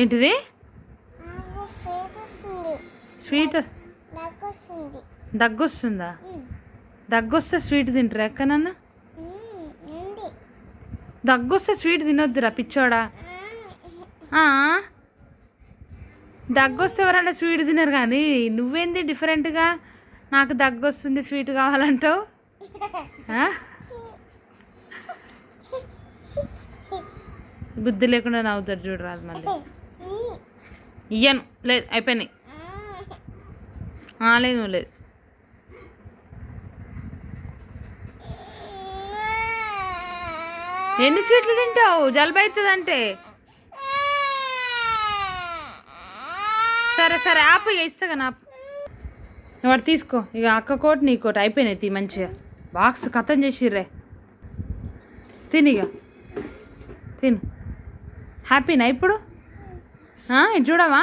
ఏంటిది? Sweet? దగ్గొస్తుందా? దగ్గొస్తే sweet తింటారా ఎక్కనన్నా దగ్గొస్తే sweet తినొద్దురా పిచ్చోడా? దగ్గొస్తే ఎవరైనా స్వీట్ తినరు కానీ నువ్వేంది డిఫరెంట్గా నాకు దగ్గొస్తుంది స్వీట్ కావాలంటావు? బుద్ధి లేకుండా నవ్వుతాడు చూడరాదు మళ్ళీ. ఇయ్యను. లేదు అయిపోయినాయి. లేదు నువ్వు లేదు. ఎన్ని స్వీట్లు తింటావు? జలుబు అవుతుంది అంటే సరే సరే ఆపు ఇక ఇస్తా కానీ ఆపు. వాడు తీసుకో. ఇక అక్క కోటి నీ కోటి. అయిపోయినాయి తీ మంచిగా. బాక్స్ కథం చేసిర్రే. తిని ఇక తిను. హ్యాపీనా ఇప్పుడు? ఇది ఇటు చూడవా?